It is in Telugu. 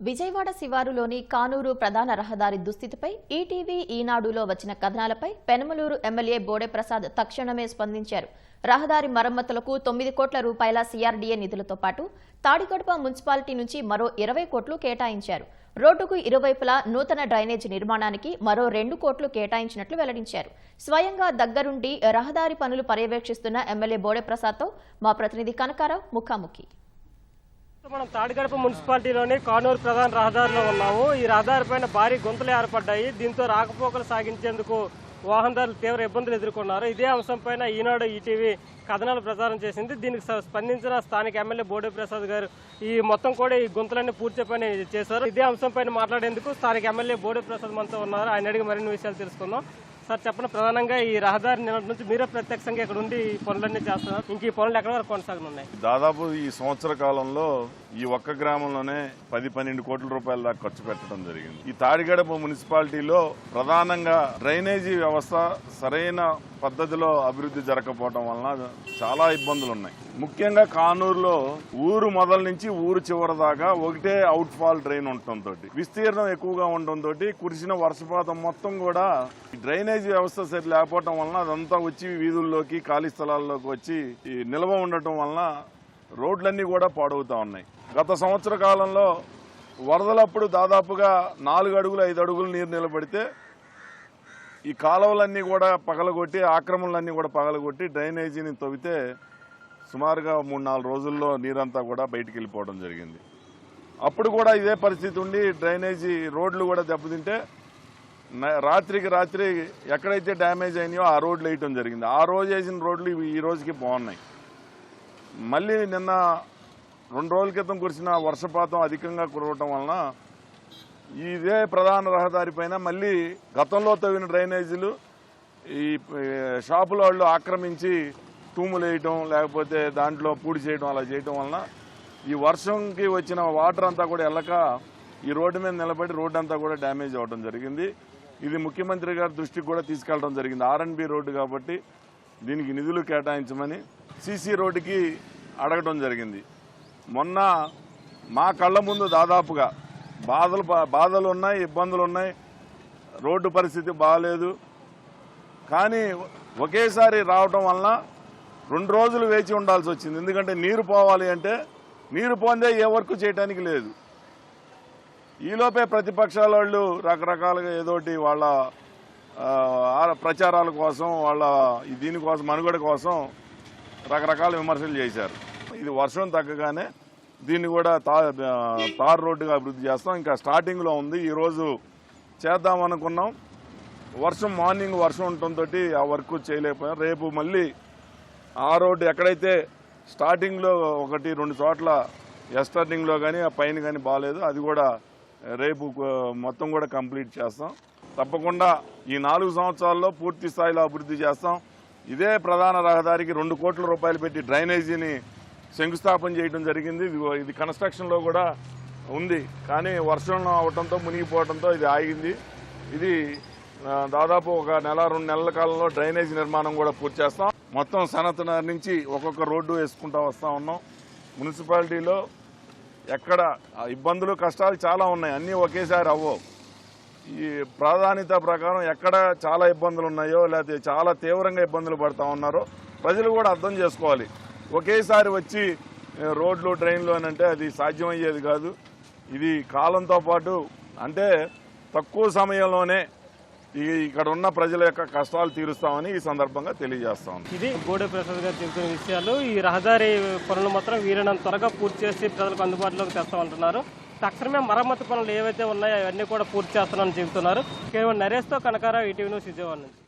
విజయవాడ శివారులోని కానూరు ప్రధాన రహదారి దుస్థితిపై ఈటీవీ ఈనాడులో వచ్చిన కథనాలపై పెనమలూరు ఎమ్మెల్యే బోడేప్రసాద్ తక్షణమే స్పందించారు. రహదారి మరమ్మతులకు తొమ్మిది కోట్ల రూపాయల సీఆర్డీఏ నిధులతో పాటు తాడిగడప మున్సిపాలిటీ నుంచి మరో ఇరవై కోట్లు కేటాయించారు. రోడ్డుకు ఇరువైపులా నూతన డ్రైనేజ్ నిర్మాణానికి మరో రెండు కోట్లు కేటాయించినట్లు వెల్లడించారు. స్వయంగా దగ్గరుండి రహదారి పనులు పర్యవేక్షిస్తున్న ఎమ్మెల్యే బోడేప్రసాద్తో మా ప్రతినిధి కనకారావు ముఖాముఖి. మనం తాడిగడప మున్సిపాలిటీలోని కానూరు ప్రధాన రహదారిలో ఉన్నాము. ఈ రహదారి పైన భారీ గుంతలు ఏర్పడ్డాయి. దీంతో రాకపోకలు సాగించేందుకు వాహనదారులు తీవ్ర ఇబ్బందులు ఎదుర్కొన్నారు. ఇదే అంశం పైన ఈనాడు ఈటీవీ కథనాలు ప్రచారం చేసింది. దీనికి స- స్పందించిన స్థానిక ఎమ్మెల్యే బోడే ప్రసాద్ గారు ఈ మొత్తం కూడా ఈ గుంతలన్నీ పూర్తి పని చేశారు. ఇదే అంశంపైన మాట్లాడేందుకు స్థానిక ఎమ్మెల్యే బోడే ప్రసాద్ మనతో ఉన్నారు. ఆయన అడిగి మరిన్ని విషయాలు తెలుసుకుందాం. సార్ చెప్పండి ప్రధానంగా ఈ రహదారి నిన్నటి నుంచి మీరే ప్రత్యక్షంగా ఇక్కడ ఉండి ఈ పనులన్నీ చేస్తున్నారు ఇంక ఈ పనులు ఎక్కడ వరకు కొనసాగనున్నాయి? దాదాపు ఈ సంవత్సర కాలంలో ఈ ఒక్క గ్రామంలోనే పది పన్నెండు కోట్ల రూపాయల దాకా ఖర్చు పెట్టడం జరిగింది. ఈ తాడిగడప మున్సిపాలిటీలో ప్రధానంగా డ్రైనేజీ వ్యవస్థ సరైన పద్ధతిలో అభివృద్ధి జరగకపోవడం వలన చాలా ఇబ్బందులు ఉన్నాయి ముఖ్యంగా కానూరులో ఊరు మొదల నుంచి ఊరు చివరి దాకా ఒకటే అవుట్ ఫాల్ డ్రైన్ ఉండటంతో విస్తీర్ణం ఎక్కువగా ఉండటంతో కురిసిన వర్షపాతం మొత్తం కూడా ఈ డ్రైనేజీ వ్యవస్థ సరి లేకపోవటం వలన అదంతా వచ్చి వీధుల్లోకి ఖాళీ స్థలాల్లోకి వచ్చి ఈ నిల్వ ఉండటం వలన రోడ్లన్నీ కూడా పాడవుతా ఉన్నాయి. గత సంవత్సర కాలంలో వరదలప్పుడు దాదాపుగా నాలుగు అడుగులు ఐదు అడుగులు నీరు నిలబడితే ఈ కాలువలన్నీ కూడా పగలగొట్టి ఆక్రమణలన్నీ కూడా పగలగొట్టి డ్రైనేజీని తవ్వితే సుమారుగా మూడు నాలుగు రోజుల్లో నీరంతా కూడా బయటికి వెళ్ళిపోవడం జరిగింది. అప్పుడు కూడా ఇదే పరిస్థితి ఉండి డ్రైనేజీ రోడ్లు కూడా దెబ్బతింటే రాత్రికి రాత్రి ఎక్కడైతే డ్యామేజ్ అయినాయో ఆ రోడ్లు వేయటం జరిగింది. ఆ రోజు వేసిన రోడ్లు ఇవి ఈ రోజుకి బాగున్నాయి. మళ్ళీ నిన్న రెండు రోజుల క్రితం కురిసిన వర్షపాతం అధికంగా కురవటం వలన ఇదే ప్రధాన రహదారి పైన మళ్ళీ గతంలో తవ్విన డ్రైనేజీలు ఈ షాపుల వాళ్ళు ఆక్రమించి తూములు వేయటం లేకపోతే దాంట్లో పూడి చేయడం అలా చేయటం వలన ఈ వర్షంకి వచ్చిన వాటర్ అంతా కూడా వెళ్ళక ఈ రోడ్డు మీద నిలబడి రోడ్డు అంతా కూడా డ్యామేజ్ అవ్వడం జరిగింది. ఇది ముఖ్యమంత్రి గారి దృష్టికి కూడా తీసుకెళ్ళడం జరిగింది. ఆర్ఎన్బి రోడ్డు కాబట్టి దీనికి నిధులు కేటాయించమని సీసీ రోడ్డుకి అడగడం జరిగింది. మొన్న మా కళ్ళ ముందు దాదాపుగా బాధలు బా- బాధలు ఉన్నాయి ఇబ్బందులు ఉన్నాయి. రోడ్డు పరిస్థితి బాగాలేదు కానీ ఒకేసారి రావటం వలన రెండు రోజులు వేచి ఉండాల్సి వచ్చింది. ఎందుకంటే నీరు పోవాలి అంటే నీరు పోందే ఏ వర్క్ చేయడానికి లేదు. ఈలోపే ప్రతిపక్షాల వాళ్ళు రకరకాలుగా ఏదోటి వాళ్ళ ఆ, ప్రచారాల కోసం వాళ్ళ దీనికోసం మనుగడ కోసం రకరకాల విమర్శలు చేశారు. ఇది వర్షం తగ్గగానే దీన్ని కూడా తా తార్ రోడ్డుగా అభివృద్ధి చేస్తాం. ఇంకా స్టార్టింగ్లో ఉంది. ఈరోజు చేద్దాం అనుకున్నాం. వర్షం మార్నింగ్ వర్షం ఉండటంతో ఆ వర్క్ చేయలేకపోయాం. రేపు మళ్ళీ ఆ రోడ్డు ఎక్కడైతే స్టార్టింగ్లో ఒకటి రెండు చోట్ల ఎస్టర్నింగ్లో కానీ ఆ పైన కానీ బాగాలేదు అది కూడా రేపు మొత్తం కూడా కంప్లీట్ చేస్తాం. తప్పకుండా ఈ నాలుగు సంవత్సరాల్లో పూర్తి స్థాయిలో అభివృద్ధి చేస్తాం. ఇదే ప్రధాన రహదారికి రెండు కోట్ల రూపాయలు పెట్టి డ్రైనేజీని శంకుస్థాపన చేయడం జరిగింది. ఇది ఇది కన్స్ట్రక్షన్లో కూడా ఉంది. కానీ వర్షం అవటంతో మునిగిపోవడంతో ఇది ఆగింది. ఇది దాదాపు ఒక నెల రెండు నెలల కాలంలో డ్రైనేజ్ నిర్మాణం కూడా పూర్తి చేస్తాం. మొత్తం సనతనగర్ నుంచి ఒక్కొక్క రోడ్డు వేసుకుంటా వస్తా ఉన్నాం. మున్సిపాలిటీలో ఎక్కడ ఆ ఇబ్బందులు కష్టాలు చాలా ఉన్నాయి. అన్నీ ఒకేసారి అవ్వవు. ఈ ప్రాధాన్యత ప్రకారం ఎక్కడ చాలా ఇబ్బందులు ఉన్నాయో లేకపోతే చాలా తీవ్రంగా ఇబ్బందులు పడతా ఉన్నారో ప్రజలు కూడా అర్థం చేసుకోవాలి. ఒకేసారి వచ్చి రోడ్లు ట్రైన్లు అని అంటే అది సాధ్యమయ్యేది కాదు. ఇది కాలంతో పాటు అంటే తక్కువ సమయంలోనే ఇక్కడ ఉన్న ప్రజల యొక్క కష్టాలు తీరుస్తామని ఈ సందర్భంగా తెలియజేస్తాం ఇది గోడే ప్రసాద్ గారు చెబుతున్న విషయాలు. ఈ రహదారి పనులు మాత్రం వీలైనంత త్వరగా పూర్తి చేసి ప్రజలకు అందుబాటులోకి తెస్తామంటున్నారు. తక్షణమే మరమ్మతు పనులు ఏవైతే ఉన్నాయో అవన్నీ కూడా పూర్తి చేస్తానని చెబుతున్నారు. కేవలం నరేష్తో కనకారావు ఈటీవీ న్యూస్ విజయవాడ నుంచి.